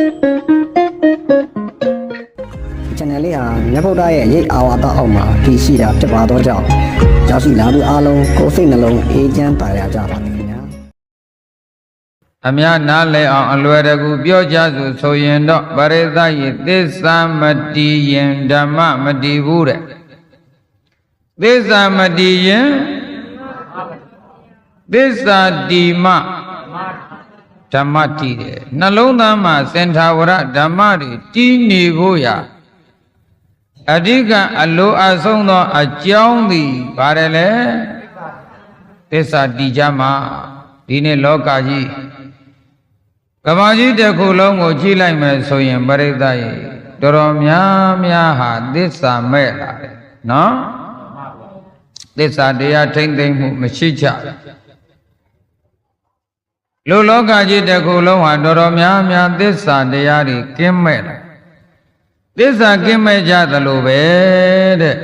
ဒီ channel လေးဟာမြတ်ဗုဒ္ဓရဲ့ရိတ်အာဝါဒအောက်မှာတည်ရှိတာဖြစ်ပါတော့ကြောင့်ရောက်ရှိလာသူအားလုံးကိုယ်စိတ်နှလုံးအေးချမ်းပါရကြပါစေခင်ဗျာအများနားလဲအောင်အလွယ်တကူပြောကြစို့ဆိုရင်တော့ပရိသတ်ရဲ့သစ္စာမတည်ရင်ဓမ္မမတည်ဘူးတဲ့သစ္စာမတည်ရင်သစ္စာတည်မှ ဓမ္မတည်တယ်နှလုံးသားမှာစင်ထာဝရဓမ္မတွေတည်နေဖို့ရာအဓိကအလိုအဆုံးသောအကြောင်းသည်ဘာတယ်လဲသစ္စာတည်ကြမှာဒီနေ့လောကကြီးကဘာကြီးတစ်ခုလုံးကိုကြည့်လိုက်မယ်ဆိုရင်ပရိသတ်ရေတော်တော်များများဟာသစ္စာမဲ့လာတယ်နော်သစ္စာတရားထိမ့်သိမ့်မှုမရှိကြ လူလောကကြီးတစ်ခုလုံးဟာတော်တော်များများသစ္စာတရားတွေကင်းမဲ့လာသစ္စာကင်းမဲ့ကြသလိုပဲတဲ့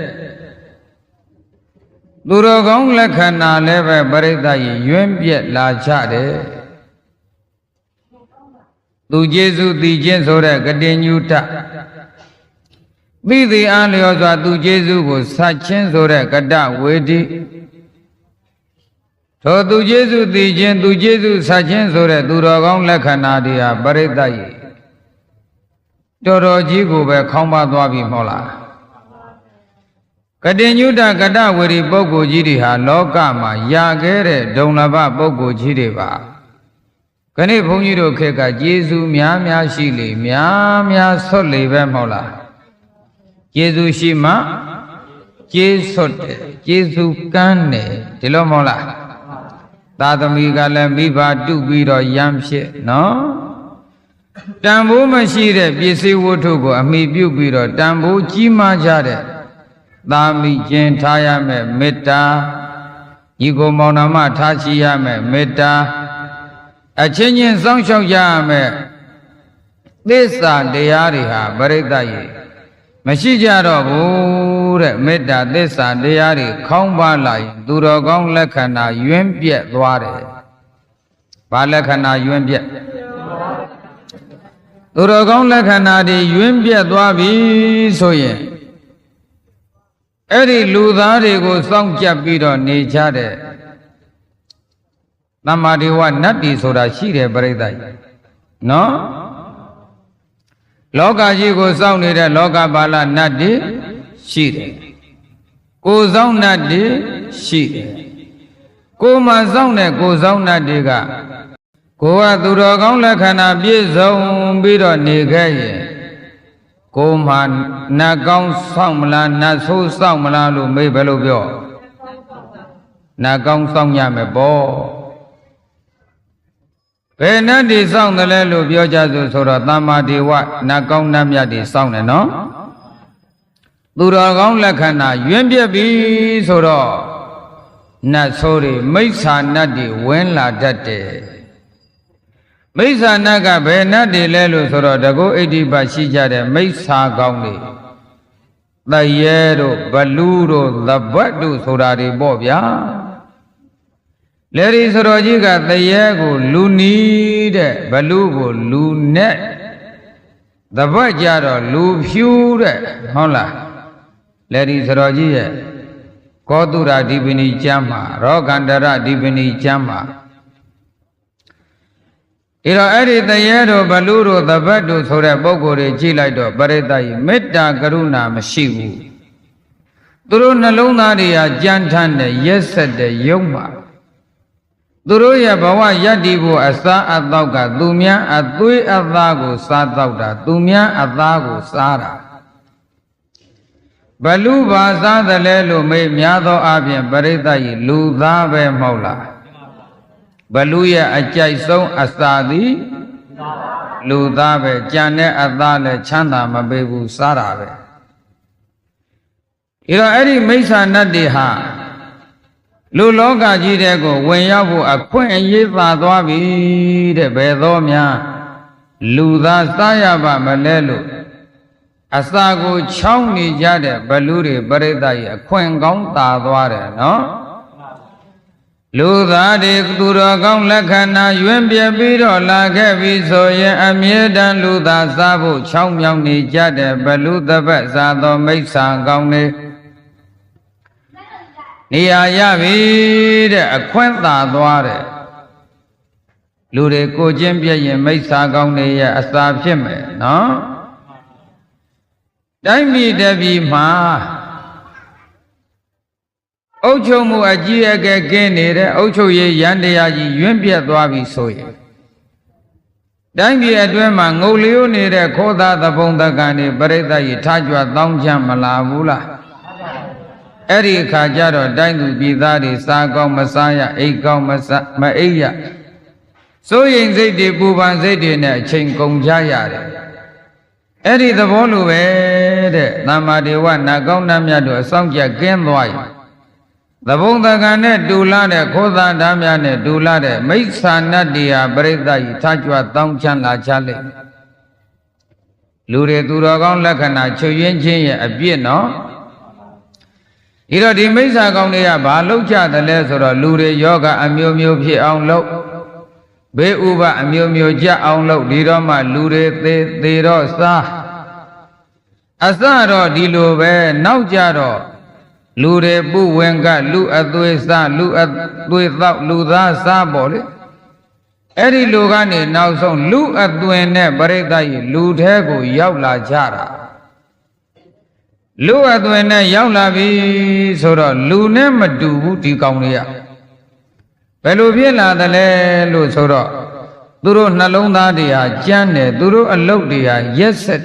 သူတော်ကောင်းလက္ခဏာလည်းပဲပရိသတ်ရေယွင်းပြက်လာကြတယ်သူကျေစုတည်ခြင်းဆိုတဲ့ကတိညုတမိသည်အားလျော်စွာသူကျေစုကိုစချင်းဆိုတဲ့ကတဝေတိ ထိုသူကျေစုတည်ခြင်းသူကျေစုစချင်းဆိုတဲ့သူတော်ကောင်းလက္ခဏာတွေဟာပရိသတ်ရေတော်တော်ကြီးကိုပဲခေါင်းပါသွားပြီမဟုတ်လားကတိညုတကတဝေရီပုဂ္ဂိုလ်ကြီးတွေဟာလောကမှာရခဲ့တဲ့ဒုံလဘပုဂ္ဂိုလ်ကြီးတွေပါခဏိဘုန်းကြီးတို့ခေတ်ကကျေးဇူးများများရှိလေများများဆွတ်လေပဲမဟုတ်လားကျေးဇူးရှိမှကျေးဆွတ်တယ်ကျေးဇူးကမ်းတယ်ဒီလိုမဟုတ်လား သာသမီကလည်းမိဘတုပြီးတော့ရမ်းဖြစ်နော်တန်ဖိုးမရှိတဲ့ပစ္စည်းဝတ္ထုကိုအမိပြုပြီးတော့တန်ဖိုးကြီးမားကြတဲ့သာမိကျင်ထားရမယ်မေတ္တာညီကိုမောင်နှမထားရှိရမယ်မေတ္တာအချင်းချင်းစောင့်ရှောက်ကြရမယ်သစ္စာတရားတွေဟာပရိသတ်ရေမရှိကြတော့ဘူး တဲ့မေတ္တာသစ္စာတရားတွေခေါင်းပါလာရင်သူတော်ကောင်းလက္ခဏာယွင်းပြက်သွားတယ်။ဘာလက္ခဏာယွင်းပြက်သူတော်ကောင်းလက္ခဏာတွေယွင်းပြက်သွားပြီဆိုရင်အဲ့ဒီလူသားတွေကိုစောင့်ကြပ်ပြီးတော့နေကြတဲ့တမ္မာဒေဝနတ်တီဆိုတာရှိတယ်ပြိဿကြီးနော်လောကကြီးကိုစောင့်နေတဲ့လောကပါဠနတ်တီ ရှိတယ်ကိုစောင့်နတ်တီရှိတယ်ကိုမှစောင့်တဲ့ကိုစောင့်နတ်တီကကိုကသူတော်ကောင်းလက္ခဏာပြည့်စုံပြီးတော့နေခဲ့ရင်ကိုမှနတ်ကောင်းစောင့်မလားနတ်ဆိုးစောင့်မလားလို့မေးဘယ်လိုပြောနတ်ကောင်းစောင့်ရမယ်ပေါ့ဘယ်နတ်တွေစောင့်တယ်လဲလို့ပြောကြစို့ဆိုတော့သမ္မာဒေဝနတ်ကောင်းနတ်မြတ်တွေစောင့်တယ်နော် သူတော်ကောင်းလက္ခဏာယွင်းပြက်ပြီဆိုတော့နတ်ဆိုးတွေမိစ္ဆာနတ်တွေဝင်လာတတ်တယ်မိစ္ဆာနတ်ကဘယ်နတ်တွေလဲလို့ဆိုတော့တကုဣတိပတ်ရှိကြတဲ့မိစ္ဆာကောင်းတွေတရေတို့ဘလူးတို့သပတ်တို့ဆိုတာတွေပေါ့ဗျာလေဒီဆိုတော်ကြီးကတရေကိုလူနီးတဲ့ဘလူးကိုလူနဲ့သပတ်ကြတော့လူဖြူတဲ့ဟုတ်လား လေဒီဆိုတော်ကြီးရဲ့ကောတုရဒီပနိကျမ်းမှာရောဂန္တရဒီပနိကျမ်းမှာဒီတော့အဲ့ဒီတရေတို့ဘလူတို့သဘတ်တို့ဆိုတဲ့ပုံကိုယ်တွေကြည့်လိုက်တော့ပရိသတ်ကြီးမေတ္တာကရုဏာမရှိဘူးသူတို့နှလုံးသားတွေဟာကြမ်းထမ်းတဲ့ရက်ဆက်တဲ့ယုံမှာသူတို့ရဲ့ဘဝယက်တည်ဖို့အစားအသောက်ကသူများအသွေးအသားကိုစားတော့တာသူများအသားကိုစားတာ ဘလူဘာစားတယ်လဲလို့မေးများသောအပြင်ပရိသတ်ကြီးလူသားပဲမဟုတ်လားဘလူရဲ့အကြိုက်ဆုံးအစာသည်လူသားပဲကြံတဲ့အသားလည်းချမ်းသာမပေးဘူးစားတာပဲဒီတော့အဲ့ဒီမိစ္ဆာနတ်တွေဟာလူလောကကြီးတဲ့ကိုဝင်ရောက်ဖို့အခွင့်အရေးသာသွားပြီတဲ့ဘယ်သောများလူသားစားရပါမလဲလို့ အစာကိုချောင်းနေကြတဲ့ဘလူတွေပြိဿရဲ့အခွင့်ကောင်းသာသွားတယ်နော်လူသားတွေသူတော်ကောင်းလက္ခဏာရွင်ပြပြီးတော့လာခဲ့ပြီဆိုရင်အမြဲတမ်းလူသားစားဖို့ချောင်းမြောင်းနေကြတဲ့ဘလူတပတ်စားသောမိစ္ဆာကောင်းတွေနေရာရပြီတဲ့အခွင့်သာသွားတဲ့လူတွေကိုချင်းပြည့်ရင်မိစ္ဆာကောင်းတွေရဲ့အစာဖြစ်မယ်နော် တိုင်းပြည်တပြည်မှာအုတ်ချုပ်မှုအကြီးအကဲကင်းနေတဲ့အုတ်ချုပ်ရေးရန်တရားကြီးယွင့်ပြတ်သွားပြီဆိုရင်တိုင်းပြည်အတွင်းမှာငုတ်လျိုးနေတဲ့ခောသားသဘုံတကန်တွေပြိဿကြီးထားကြွတောင်းချမ်းမလာဘူးလားအဲ့ဒီအခါကျတော့တိုင်းသူပြည်သားတွေစားကောင်းမစားရအိတ်ကောင်းမစားမအိပ်ရစိုးရင်စိတ်တွေပူပန်စိတ်တွေနဲ့အချိန်ကုန်ကြရတယ် အဲ့ဒီသဘောလိုပဲတဲ့သမ္မာဒေဝနာကောင်းနှမြတ်တို့အဆောင်ကြကင်းသွားရင်သဘုံတကံနဲ့တူလာတဲ့ခိုးသားဓာများနဲ့တူလာတဲ့မိစ္ဆာနတ္တိယပရိသတ်ကြီးထားကြွတောင်းချမ်းလာချလိမ့်မယ်လူတွေသူတော်ကောင်းလက္ခဏာချုပ်ရင်းချင်းရဲ့အပြစ်နော်ဒီတော့ဒီမိစ္ဆာကောင်းတွေကဘာလောက်ကြတယ်လဲဆိုတော့လူတွေယောဂအမျိုးမျိုးဖြစ်အောင်လုပ် ဘေးဥပအမျိုးမျိုးကြအောင်လုပ်ဒီတော့မှလူတွေသေသေးတော့စားအစတော့ဒီလိုပဲနောက်ကြတော့လူတွေပုဝင်ကလူအသွေးစားလူအသွေးသောက်လူသားစားပေါ့လေအဲ့ဒီလူကနေနောက်ဆုံးလူအသွင်နဲ့ပရိသတ်ကြီးလူထဲကိုရောက်လာကြတာလူအသွင်နဲ့ရောက်လာပြီဆိုတော့လူနဲ့မတူဘူးဒီကောင်တွေက ဘယ်လိုဖြစ်လာသလဲလို့ဆိုတော့သူတို့နှလုံးသားတွေဟာကြမ်းတယ်သူတို့အလုတ်တွေဟာရက်ဆက်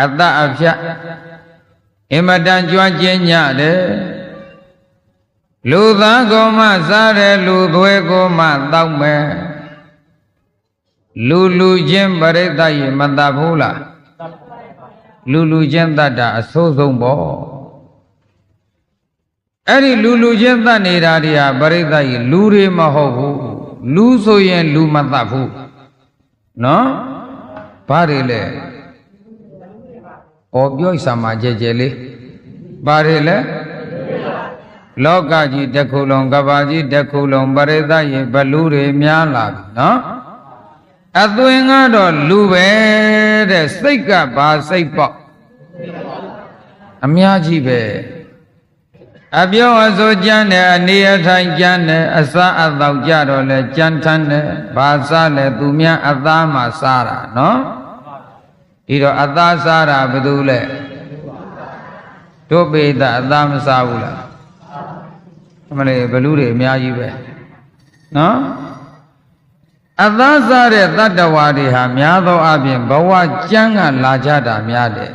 အတ္တအဖြတ်အင်မတန်ကြွကျင်းညတယ်လူသားကိုမှစားတယ်လူသွဲကိုမှတောက်မယ်လူလူချင်းပရိသတ်ရေမတတ်ဘူးလားလူလူချင်းတတ်တာအဆိုးဆုံးပေါ့ အဲ့ဒီလူလူချင်းတတ်နေတာတွေဟာပရိသတ်ရေလူတွေမဟုတ်ဘူးလူဆိုရင်လူမတတ်ဘူးနော်ဘာတွေလဲ။ဩပြောဣစာမကြဲကြဲလေး။ဘာတွေလဲ။လောကကြီးတစ်ခုလုံးကဘာကြီးတစ်ခုလုံးပရိသတ်ရေဘလူတွေများလာပြီနော်။အသွင်ကတော့လူပဲတဲ့စိတ်ကဘာစိတ်ပေါ့။အများကြီးပဲ။ အပြောအဆိုကြမ်းတယ်အနေအထိုင်ကြမ်းတယ်အစားအသောက်ကြတော့လဲကြမ်းထမ်းတယ်ဘာစားလဲသူများအသားမှစားတာနော်။ဒီတော့အသားစားတာဘယ်သူလဲတို့ပေတအသားမစားဘူးလားအမလေးဘလူတွေအများကြီးပဲနော်အသားစားတဲ့တတ္တဝါတွေဟာများသောအားဖြင့်ဘဝကြမ်းကလာကြတာများတယ်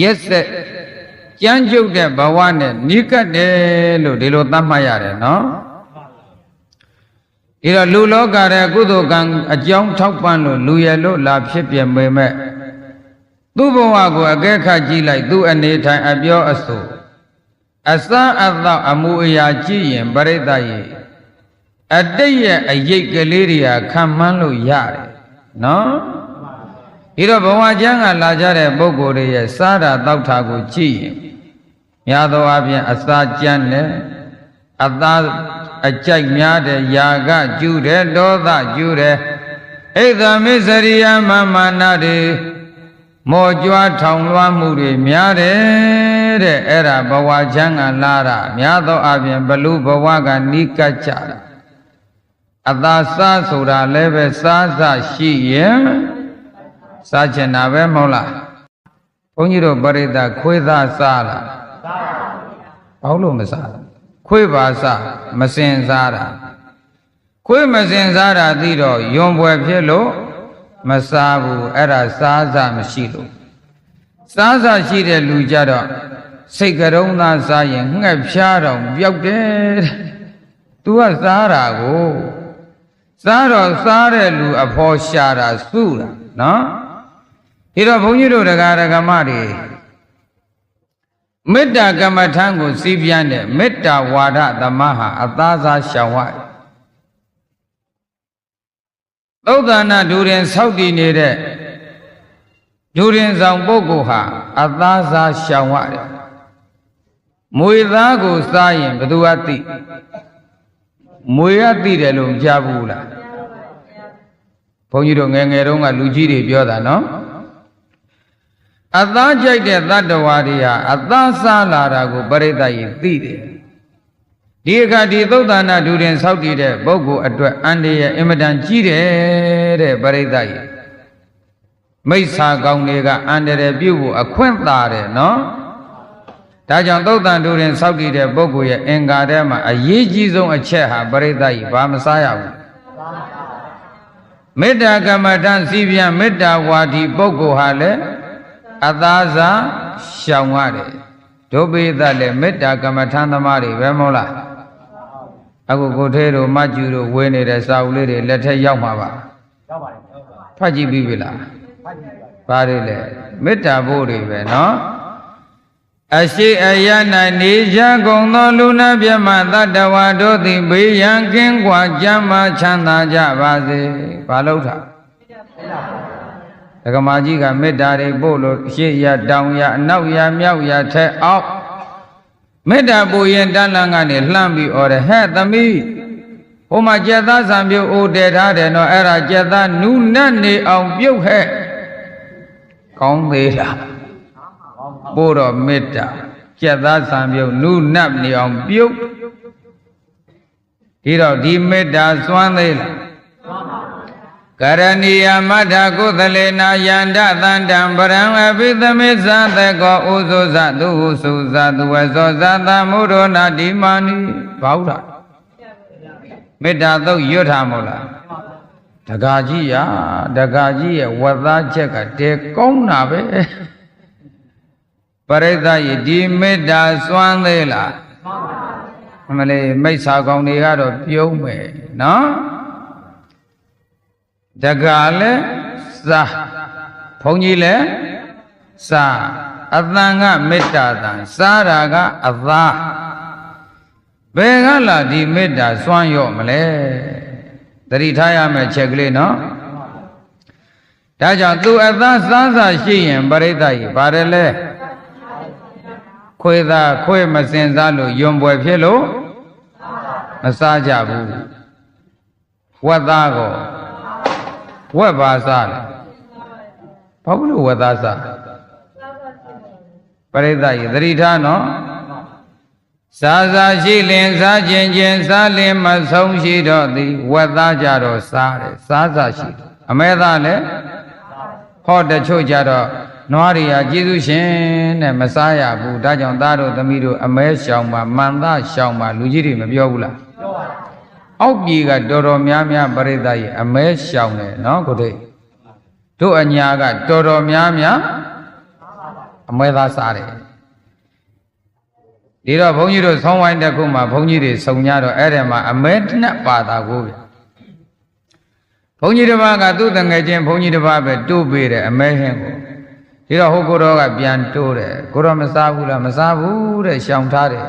ရက်ဆက် ကြမ်းကြုတ်တဲ့ဘဝနဲ့နိကတ်တယ်လို့ဒီလိုသတ်မှတ်ရတယ်နော်ဒီတော့လူလောကရဲ့ကုသိုလ်ကံအကြောင်းထောက်ပံ့လို့လူရလို့လာဖြစ်ပြပေမဲ့သူ့ဘဝကိုအကဲခတ်ကြည့်လိုက်သူ့အနေထိုင်အပြောအဆိုအစမ်းအသောအမှုအရာကြည့်ရင်ပရိသတ်ရဲ့အတိတ်ရဲ့အရေးကလေးတွေကခံမှန်းလို့ရတယ်နော် ဒီတော့ဘဝကျမ်းကလာကြတဲ့ပုဂ္ဂိုလ်တွေရဲ့စားတာတောက်တာကိုကြည့်ရင်များသောအားဖြင့်အစာကျမ်းနဲ့အသားအကြိုက်များတဲ့ຢာကကျူတယ်ဒေါသကျူတယ်ဣဒ္ဓမစ္စရိယမမာနတွေမောကြွားထောင်လွှမ်းမှုတွေများတယ်တဲ့အဲ့ဒါဘဝချမ်းကလာတာများသောအားဖြင့်ဘလူဘဝကနိကတ်ကြတာအသာစားဆိုတာလည်းပဲစားစားရှိရင် စားချင်တာပဲမဟုတ်လားဘုန်းကြီးတို့ပရိသတ်ခွေးသားစားလားစားပါဘူးဘာလို့မစားလဲခွေးပါစမစင်စားတာခွေးမစင်စားတာသိတော့ယွန်ပွဲဖြစ်လို့မစားဘူးအဲ့ဒါစားစားမရှိလို့စားစားရှိတဲ့လူကြတော့စိတ်ကရုံးသားစားရင်ငှက်ဖြားတော့ပျောက်တယ်သူကစားတာကိုစားတော့စားတဲ့လူအဖော်ရှာတာစုတာနော် ဒီတော့ဘုန်းကြီးတို့တရားဓမ္မတွေမေတ္တာကမ္မထံကိုစီးပြန်းတဲ့မေတ္တာဝါဒသမဟာအသားစားရှောင်ရတယ်သုဒ္ဓနာဒူရင်ဆောက်တည်နေတဲ့ဒူရင်ဆောင်ပုဂ္ဂိုလ်ဟာအသားစားရှောင်ရတယ်မွေသားကိုစားရင်ဘယ်သူကသိမွေကသိတယ်လို့မကြားဘူးလားဘုန်းကြီးတို့ငယ်ငယ်တုန်းကလူကြီးတွေပြောတာနော် အသားကြိုက်တဲ့တတ္တဝါတွေဟာအသားစားလာတာကိုပရိသတ်ကြီးသိတယ်ဒီအခါဒီသုတ်တနာဒူရင်ဆောက်တည်တဲ့ပုဂ္ဂိုလ်အတွက်အန္တရာယ်အင်မတန်ကြီးတယ်တဲ့ပရိသတ်ကြီးမိစ္ဆာကောင်းတွေကအန္တရာယ်ပြုတ်ဖို့အခွင့်သာတယ်နော်ဒါကြောင့်သုတ်တန်ဒူရင်ဆောက်တည်တဲ့ပုဂ္ဂိုလ်ရဲ့အင်္ဂါထဲမှာအရေးကြီးဆုံးအချက်ဟာပရိသတ်ကြီးဘာမစားရဘူးမေတ္တာကမ္မထံစီပြန်မေတ္တာဝါဒီပုဂ္ဂိုလ်ဟာလည်း အသားစားရှောင်ရတယ်ဒုပိသလည်းမေတ္တာကမ္မထံသမားတွေပဲမဟုတ်လားအခုကိုသေးတို့မကျူတို့ဝေးနေတဲ့စာအုပ်လေးတွေလက်ထက်ရောက်မှာပါရောက်ပါတယ်ဖတ်ကြည့်ပြီးပြီလားဖတ်ကြည့်ပါလေမေတ္တာဖို့တွေပဲနော်အရှိအယ၌နေကြကုန်သောလူနာမြတ်မတတ္တဝါတို့သည်ဘေးရန်ကင်းကွာကြမ်းမှချမ်းသာကြပါစေဘာလို့ထားဒ ကမာကြီးကမေတ္တာတွေပို့လို့ရှေ့ရတောင်ရအနောက်ရမြောက်ရထက်အောက်မေတ္တာပူရင်တန်လန်းကနေလှမ်းပြီးអော်တယ်ဟဲ့သမီးဟိုမှာကြက်သားဆံပြုတ်အိုတည်ထားတယ်နော်အဲ့ဒါကြက်သားနူးနတ်နေအောင်ပြုတ်ဟဲ့ကောင်းသေးလားပို့တော့မေတ္တာကြက်သားဆံပြုတ်နူးနတ်နေအောင်ပြုတ်ဒီတော့ဒီမေတ္တာစွမ်းသေးလား ကရဏီယမထကုသလေနာယန္တသန္တံပရံအဘိသမေသသကောဥဇုဇသူဟုစုဇသူဝဇောဇသမုရောနာတိမာနိဘာဟုတ်လားမေတ္တာသုတ်ရွတ်ထားမို့လားတကာကြီးရတကာကြီးရဲ့ဝတ်သားချက်ကတဲကောင်းတာပဲပရိသတ်ရဲ့ဒီမေတ္တာစွမ်းသေးလားအမလေးမိစ္ဆာကောင်တွေကတော့ပြုံးမယ်နော် တကာလည်းစာဘုန်းကြီးလည်းစာအတန်ကမေတ္တာတန်စားတာကအသာဘယ်ကလာဒီမေတ္တာစွမ်းရော့မလဲတတိထားရမယ်ချက်ကလေးနော်ဒါကြောင့်သူအသားစားစားရှိရင်ပရိသတ်ကြီးပါတယ်လဲခွေသာခွေမစင်စားလို့ယွံပွဲဖြစ်လို့မစားကြဘူးဝတ်သားကို ဝက်ပါစားလဲဘာဘူးလို့ဝက်သားစားပရိသတ်ကြီးသတိထားနော်စားစားရှိလင်စားခြင်းခြင်းစားလင်မဆုံးရှိတော့သည်ဝက်သားကြတော့စားတယ်စားစားရှိတယ်အမဲသားလည်းဟောတချို့ကြတော့နွားတွေကကျေးဇူးရှင်တဲ့မစားရဘူးဒါကြောင့်သားတို့သမီးတို့အမဲရှောင်ပါမန်သားရှောင်ပါလူကြီးတွေမပြောဘူးလားပြောပါ အောက်ပြေကတော်တော်များများပရိသတ်ရဲ့အမဲရှောင်တယ်နော်ကိုတိတ်တို့အညာကတော်တော်များများအမဲသားစားတယ်ဒီတော့ဘုန်းကြီးတို့ဆောင်းဝိုင်းတစ်ခုမှာဘုန်းကြီးတွေစုံကြတော့အဲ့ဒီမှာအမဲနှစ်ပါတာကိုဗျဘုန်းကြီးတစ်ပါးကသူ့တငယ်ချင်းဘုန်းကြီးတစ်ပါးပဲတိုးပေးတယ်အမဲဟင်းကိုဒီတော့ဟိုကိုတော်ကပြန်တိုးတယ်ကိုတော်မစားဘူးလားမစားဘူးတဲ့ရှောင်ထားတယ်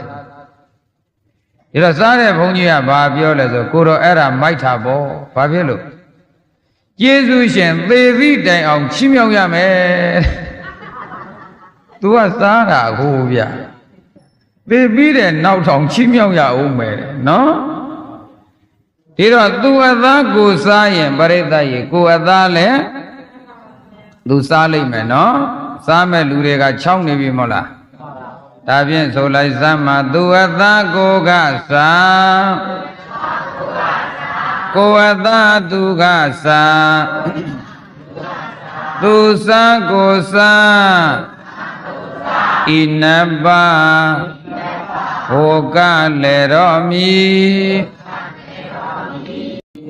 ဒီတော့စားတဲ့ဘုန်းကြီးကဘာပြောလဲဆိုကိုတော်အဲ့ဒါမိုက်တာပေါ့ဘာဖြစ်လို့ကျေးဇူးရှင်သေသည့်တိုင်အောင်ချီးမြှောက်ရမယ်။ तू ကစားတာကိုဗျ။သေပြီးတဲ့နောက်ထောင်ချီးမြှောက်ရအောင်မယ်နော်။ဒီတော့ तू အသားကိုစားရင်ပရိသတ်ရေကိုအသားလည်း तू စားလိမ့်မယ်နော်။စားမဲ့လူတွေကချောင်းနေပြီမဟုတ်လား။ ဒါဖြင့်ဆိုလိုက်စမ်းမှာသူအသားကိုကစားကိုအသားသူကစားသူစားကိုစားဣနပဟောကလေရောမီ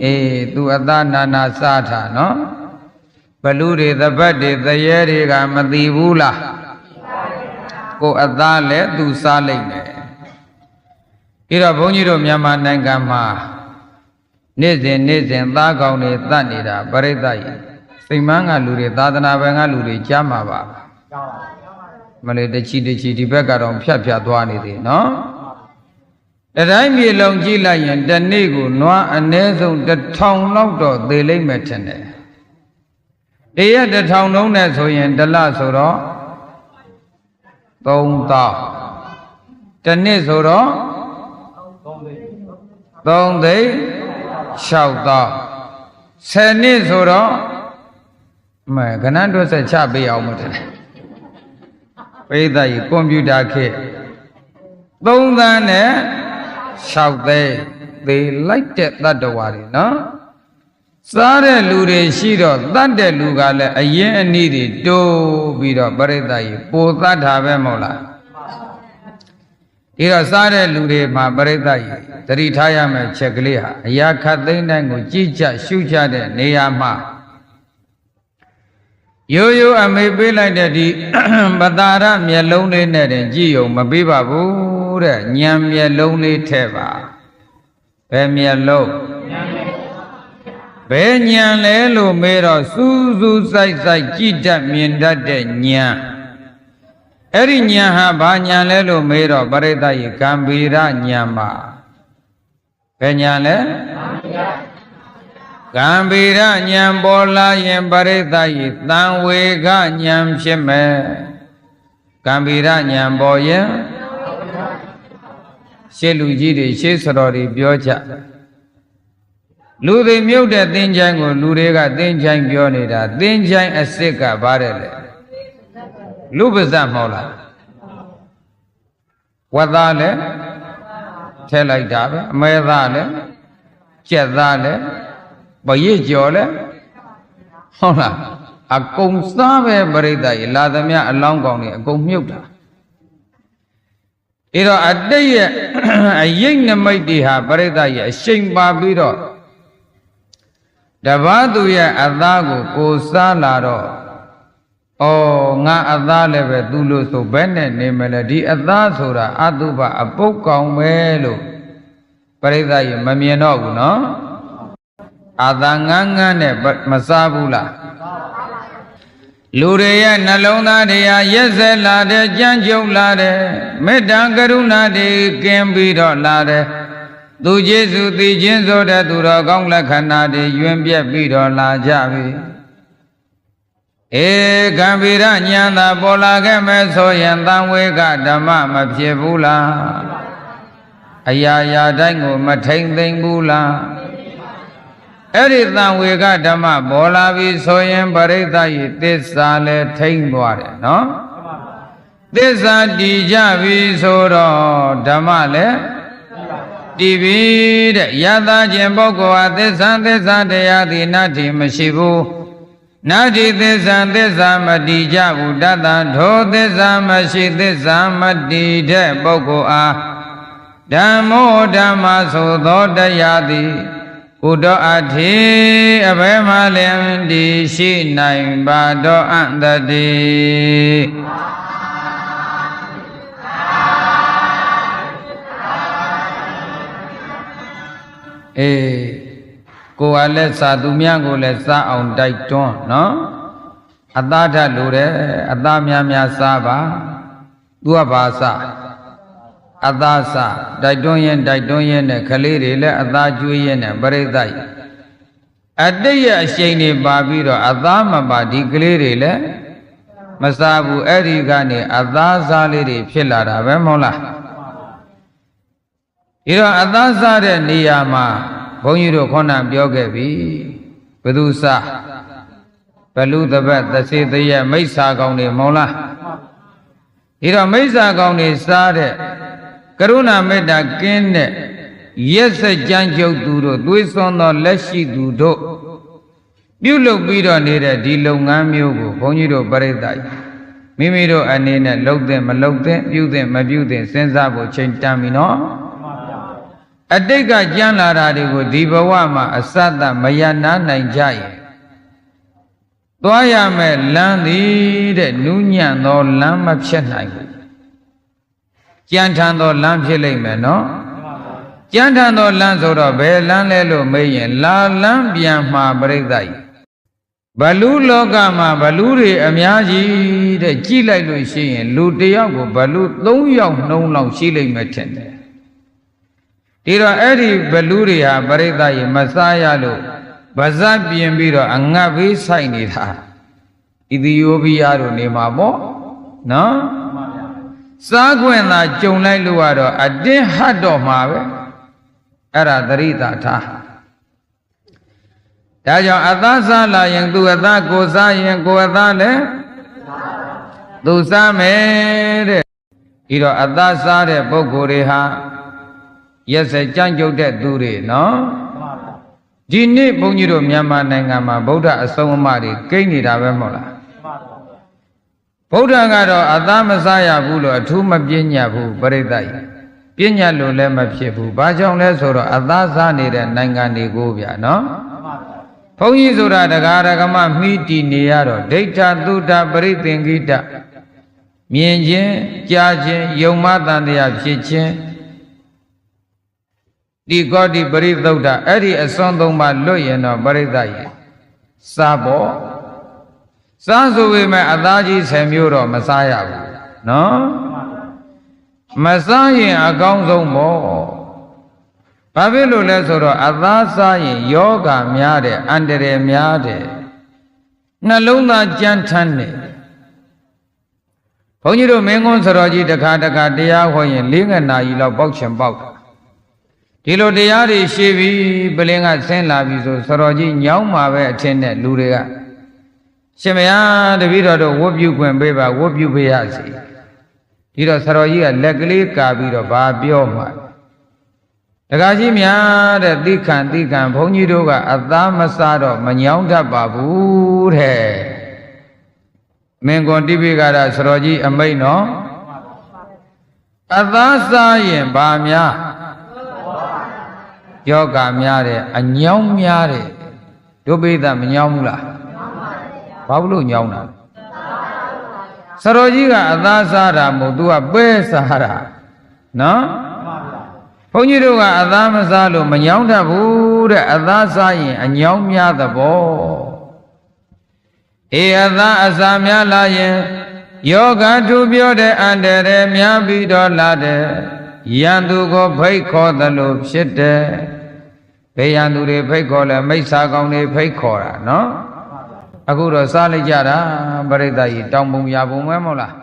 အေးသူအသားနာနာစားတာနော်ဘလူတွေသပတ်တွေသရဲတွေကမသိဘူးလား ကိုအသားလည်းသူစားလိုက်မယ်ပြီးတော့ဘုန်းကြီးတို့မြန်မာနိုင်ငံမှာနေ့စဉ်နေ့စဉ်သားကောင်းတွေတတ်နေတာပရိသတ်ကြီးစိတ်မန်းကလူတွေသာသနာဘယ်ကလူတွေကြားမှာပါမလေးတချီတချီဒီဘက်ကတော့ဖြတ်ဖြတ်သွားနေသေးနော်တတိုင်းမြေလုံးကြည့်လိုက်ရင်တနေ့ကိုနွားအ ਨੇ ဆုံးတစ်ထောင်လောက်တော့သေလိမ့်မယ်ထင်တယ်တရက်တစ်ထောင်လုံးနဲ့ဆိုရင် တလဆိုတော့ 3000တစ်နှစ်ဆိုတော့သုံးသိန်း6သောင်းဆယ်နှစ်ဆိုတော့မဲကဏ္ဍတွက်ဆက်ချပေးအောင်မထင်ပိဋကကြီးကွန်ပျူတာခေတ်3သန်းနဲ့6သိန်းသေးလိုက်တဲ့တတ္တဝါတွေနော် စားတဲ့လူတွေရှိတော့တတ်တဲ့လူကလည်းအရင်အနည်းတွေတိုးပြီးတော့ပရိသတ်ကြီးပိုတတ်တာပဲမဟုတ်လားဒီတော့စားတဲ့လူတွေမှာပရိသတ်ကြီးသတိထားရမယ့်ချက်ကလေးဟာအရာခတ်သိမ်းတိုင်းကိုကြည်ကြရှုကြတဲ့နေရာမှာရိုးရိုးအမေပေးလိုက်တဲ့ဒီပတာရမျက်လုံးလေးနဲ့တင်ကြည့်ုံမပေးပါဘူးတဲ့ညံမျက်လုံးလေးထဲပါဘယ်မျက်လုံး ဘယ်ညံလဲလို့မေးတော့စူးစူးဆိုင်ဆိုင်ကြည်တတ်မြင်တတ်တဲ့ညံအဲ့ဒီညံဟာဘာညံလဲလို့မေးတော့ပရိသတ်ရေကံဗီရညံပါဘယ်ညံလဲကံဗီရညံပေါ်လာရင်ပရိသတ်ရေတန်ဝေကညံဖြစ်မယ်ကံဗီရညံပေါ်ရင်ရှေ့လူကြီးတွေရှေ့စတော်တွေပြောကြ လူတွေမြုပ်တဲ့သင်္ချိုင်းကိုလူတွေကသင်္ချိုင်းပြောနေတာသင်္ချိုင်းအစ်စ်ကဘာတဲ့လဲလူပဇတ်မဟုတ်လားဝတ်သားလည်းထဲလိုက်တာပဲအမဲသားလည်းကြက်သားလည်းပရစ်ကြော်လည်းဟုတ်လားအကုန်စားပဲပြိဿရေလာသမျှအလောင်းကောင်တွေအကုန်မြုပ်တာအဲတော့အတိတ်ရဲ့အယိတ်နမိတ်တွေဟာပြိဿရေအရှိန်ပါပြီးတော့ တပားသူရဲ့အသားကိုကိုစားလာတော့ဩငါအသားလည်းပဲသူလို့ဆိုဘယ်နဲ့နေမလဲဒီအသားဆိုတာအတုပအပုတ်ကောင်ပဲလို့ပရိသတ်ရေမမြင်တော့ဘူးနော်အသားငန်းငန်းနဲ့မစားဘူးလားလူတွေရဲ့နှလုံးသားတွေဟာရက်ဆက်လာတဲ့ကြမ်းကြုတ်လာတဲ့မေတ္တာကရုဏာတွေကင်းပြီးတော့လာတဲ့ သူကျေးဇူးသိခြင်းဆိုတဲ့သူတော်ကောင်းလက္ခဏာတွေယွင်ပြက်ပြီးတော့လာကြပြီဧကံဗိရညံသာပေါ်လာခဲ့မဲ့ဆိုရင်တန်ဝေကဓမ္မမဖြစ်ဘူးလားအရာရာတိုင်းကိုမထိမ့်သိမ့်ဘူးလားအဲ့ဒီတန်ဝေကဓမ္မပေါ်လာပြီဆိုရင်ပရိသတ်ဤသစ္စာလည်းထိမ့်သွားတယ်နော်သစ္စာတည်ကြပြီဆိုတော့ဓမ္မလည်း တည်ပြီတဲ့ယသခြင်းပုဂ္ဂိုလ်ဟာသစ္စာသစ္စာတရားသည်နတ္တိမရှိဘူးနာတိသစ္စာသစ္စာမတည်ကြဘူးတတ္တထိုသစ္စာမရှိသစ္စာမတည်တဲ့ပုဂ္ဂိုလ်အားဓမ္မောဓမ္မဆိုသောတရားသည်ကုတောအထေအဘယ်မှလင်ဒီရှိနိုင်ပါတော့အန္တတိ အေးကိုယ်ကလည်းစာသူများကိုလည်းစားအောင်တိုက်တွန်းနော်အသားဓာတ်လိုတယ်အသားများများစားပါသူကဘာစားအသားစားတိုက်တွန်းရင်တိုက်တွန်းရင်နဲ့ကလေးတွေလည်းအသားကျွေးရင်နဲ့ပြိဿတ်အတိတ်ရဲ့အရှိန်တွေပါပြီးတော့အသားမပါဒီကလေးတွေလည်းမစားဘူးအဲ့ဒီကနေအသားစားလေးတွေဖြစ်လာတာပဲမဟုတ်လား ဒီတော့အသားစားတဲ့နေရာမှာဘုန်းကြီးတို့ခေါဏပြောခဲ့ပြီဘသူစားဘလူတပတ်သစေတရမိစ္ဆာကောင်တွေမဟုတ်လားဒီတော့မိစ္ဆာကောင်တွေစားတဲ့ကရုဏာမေတ္တာကင်းတဲ့ရက်စကြမ်းကြုတ်သူတို့သွေးစွန်းသောလက်ရှိသူတို့ပြုလုပ်ပြီးတော့နေတဲ့ဒီလုပ်ငန်းမျိုးကိုဘုန်းကြီးတို့ပြိဿတ်မိမိတို့အနေနဲ့လှုပ်တဲ့မလှုပ်တဲ့ပြုတဲ့မပြုတဲ့စဉ်းစားဖို့ချိန်တန်ပြီနော် အတိတ်ကကြမ်းလာတာတွေကိုဒီဘဝမှာအစတမယနာနိုင်ကြရဲ့သွားရမယ်လမ်းသည်တဲ့နူးညံ့သောလမ်းမဖြစ်နိုင်ဘူးကြမ်းထန်သောလမ်းဖြစ်လိမ့်မယ်နော်ကြမ်းထန်သောလမ်းဆိုတော့ဘယ်လမ်းလဲလို့မေးရင်လာလမ်းပြန်မှာပြိဿကြီးဘလူလောကမှာဘလူတွေအများကြီးတဲ့ကြည့်လိုက်လို့ရှိရင်လူတယောက်ကိုဘလူ3ယောက်နှုံးလောက်ရှိလိမ့်မယ်ထင်တယ် ဒီတော့အဲ့ဒီဘလူတွေဟာပရိသတ်ရေမစားရလို့ဗဇတ်ပြင်ပြီးတော့အငတ်ဘေးဆိုင်နေတာဣသီယိုးပီးယားတို့နေမှာပေါ့နော်စားခွင့်သာကြုံလိုက်လို့ကတော့အတင်းဟတ်တော့မှာပဲအဲ့ဒါသတိသာထားဒါကြောင့်အသားစားလာရင်သူအသားကိုစားရင်ကိုအသားလည်းသူစားမယ်တဲ့ဒီတော့အသားစားတဲ့ပုဂ္ဂိုလ်တွေဟာ ရက်စက်ကြမ်းကြုတ်တဲ့သူတွေနော်ဒီနေ့ဘုန်းကြီးတို့မြန်မာနိုင်ငံမှာဗုဒ္ဓအဆုံးအမတွေကိန်းနေတာပဲမဟုတ်လားဗုဒ္ဓကတော့အသားမစားရဘူးလို့အထူးမပြညတ်ဘူးပြိဿကြီးပြညတ်လို့လည်းမဖြစ်ဘူးဘာကြောင့်လဲဆိုတော့အသားစားနေတဲ့နိုင်ငံတွေကိုဗျာနော်ဘုန်းကြီးဆိုတာတရားဓမ္မမိတီနေရတော့ဒိဋ္ဌသုတပရိသင်္ကိတမြင်ခြင်းကြားခြင်းယုံမတန်တရားဖြစ်ခြင်း ဒီကောတိပရိသုဒ္ဓအဲ့ဒီအစွန်းသုံးပါလွတ်ရင်တော့ပရိသတ်ရေစားဖို့စားဆိုပေမဲ့အသားကြီး10မျိုးတော့မစားရဘူးနော်မစားရင်အကောင်းဆုံးပေါ့ဘာဖြစ်လို့လဲဆိုတော့အသားစားရင်ယောဂများတယ်အန္တရာယ်များတယ်နှလုံးသားကြမ်းထမ်းတယ်ဘုန်းကြီးတို့မင်းကွန်းစတော်ကြီးတခါတခါတရားဟောရင်၄ငနာရီလောက်ပေါက်ချင်ပေါက်တာ ဒီလိုတရားတွေရှေ့ပြီးပလင်းကဆင်းလာပြီဆိုစတော်ကြီးညောင်းမှာပဲအထင်နဲ့လူတွေကရှင်မယားတပည့်တော်တို့ဝတ်ပြုခွင့်ပေးပါဝတ်ပြုပေးရစီဒီတော့စတော်ကြီးကလက်ကလေးကာပြီးတော့ဘာပြောမှတခါကြီးများတဲ့သိခံသိခံဘုန်းကြီးတို့ကအသားမစားတော့မညောင်းတတ်ပါဘူးတဲ့မင်းကွန်တိပိကရစတော်ကြီးအမိတ်နော်အသားစားရင်ဘာများ ယောဂများတယ်အညောင်းများတယ်ဒုပိသမညောင်းဘူးလားဘာလို့ညောင်းတာစတော်ကြီးကအသားစားတာမဟုတ်သူကပဲစားတာနော်ဘုန်းကြီးတို့ကအသားမစားလို့မညောင်းတတ်ဘူးတဲ့အသားစားရင်အညောင်းများသဘောအေးအသားအစာများလာရင်ယောဂထူပြောတဲ့အန္တရာယ်များပြီးတော့လာတဲ့ယံ သူကိုဖိတ်ခေါ်သလိုဖြစ်တယ်ဘေးယံသူတွေဖိတ်ခေါ်လဲမိစ္ဆာကောင်တွေဖိတ်ခေါ်တာနော်အခုတော့စားလိုက်ကြတာပရိသတ်ကြီးတောင်ပုံရပုံမဲမဟုတ်လား